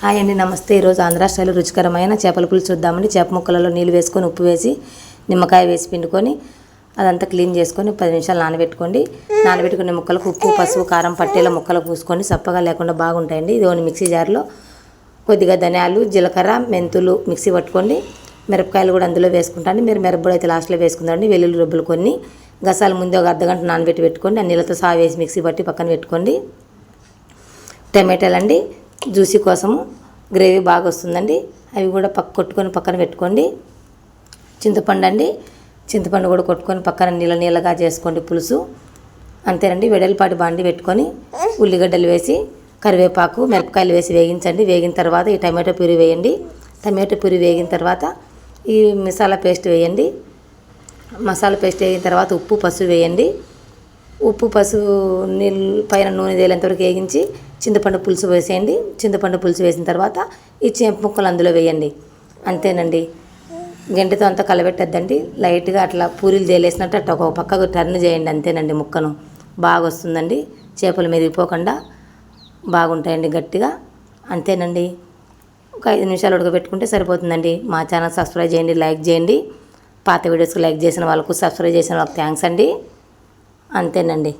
Hi అండి నమస్తే. ఈరోజు ఆంధ్ర స్టైల్ రుచికరమైన చేపల పులుసు చూద్దామండి. చేప ముక్కలలో నీళ్ళు వేసుకొని ఉప్పు వేసి నిమ్మకాయ వేసి పిండుకొని అదంతా క్లీన్ చేసుకొని పది నిమిషాలు నానబెట్టుకోండి. నానబెట్టుకునే ముక్కలకు ఉప్పు పసుపు కారం పట్టేలా ముక్కలు పూసుకొని సప్పగా లేకుండా బాగుంటాయండి. ఇది ఓన్లీ మిక్సీ జార్లో కొద్దిగా ధనియాలు జీలకర్ర మెంతులు మిక్సీ పట్టుకోండి. మిరపకాయలు కూడా అందులో వేసుకుంటాను. మీరు మిరపొడి అయితే లాస్ట్లో వేసుకుందండి వెల్లుల్లి రుబ్బులు కొన్ని గసాలు ముందు ఒక అర్ధ గంట నానబెట్టి పెట్టుకోండి. ఆ నీళ్ళతో సా వేసి మిక్సీ పట్టి పక్కన పెట్టుకోండి. టమాటాలు అండి జ్యూసీ కోసము గ్రేవీ బాగా వస్తుందండి. అవి కూడా పక్క కొట్టుకొని పక్కన పెట్టుకోండి. చింతపండు అండి. చింతపండు కూడా కొట్టుకొని పక్కన నీళ్ళ నీళ్ళగా చేసుకోండి పులుసు. అంతేనండి. వెడల్పాటి బాండి పెట్టుకొని ఉల్లిగడ్డలు వేసి కరివేపాకు మిరపకాయలు వేసి వేగించండి. వేగిన తర్వాత ఈ టమాటో ప్యూరీ వేయండి. టమాటో ప్యూరీ వేగిన తర్వాత ఈ మసాలా పేస్ట్ వేయండి. మసాలా పేస్ట్ వేగిన తర్వాత ఉప్పు పసుపు వేయండి. ఉప్పు పసుపు నీళ్ళు పైన నూనె తేలేంతవరకు వేగించి చింతపండు పులుసు వేసేయండి. చింతపండు పులుసు వేసిన తర్వాత ఈ చేప ముక్కలు అందులో వేయండి. అంతేనండి. గంటతో అంతా కలబెట్టద్దండి. లైట్గా అట్లా పూరీలు తేలేసినట్టు అట్లా ఒక పక్కకు టర్న్ చేయండి. అంతేనండి ముక్కను బాగా వస్తుందండి చేపలు మెదిగిపోకుండా బాగుంటాయండి గట్టిగా. అంతేనండి. ఒక ఐదు నిమిషాలు ఉడకబెట్టుకుంటే సరిపోతుందండి. మా ఛానల్ సబ్స్క్రైబ్ చేయండి లైక్ చేయండి. పాత వీడియోస్కి లైక్ చేసిన వాళ్ళకు సబ్స్క్రైబ్ చేసిన వాళ్ళకి థ్యాంక్స్ అండి. అంతేనండి.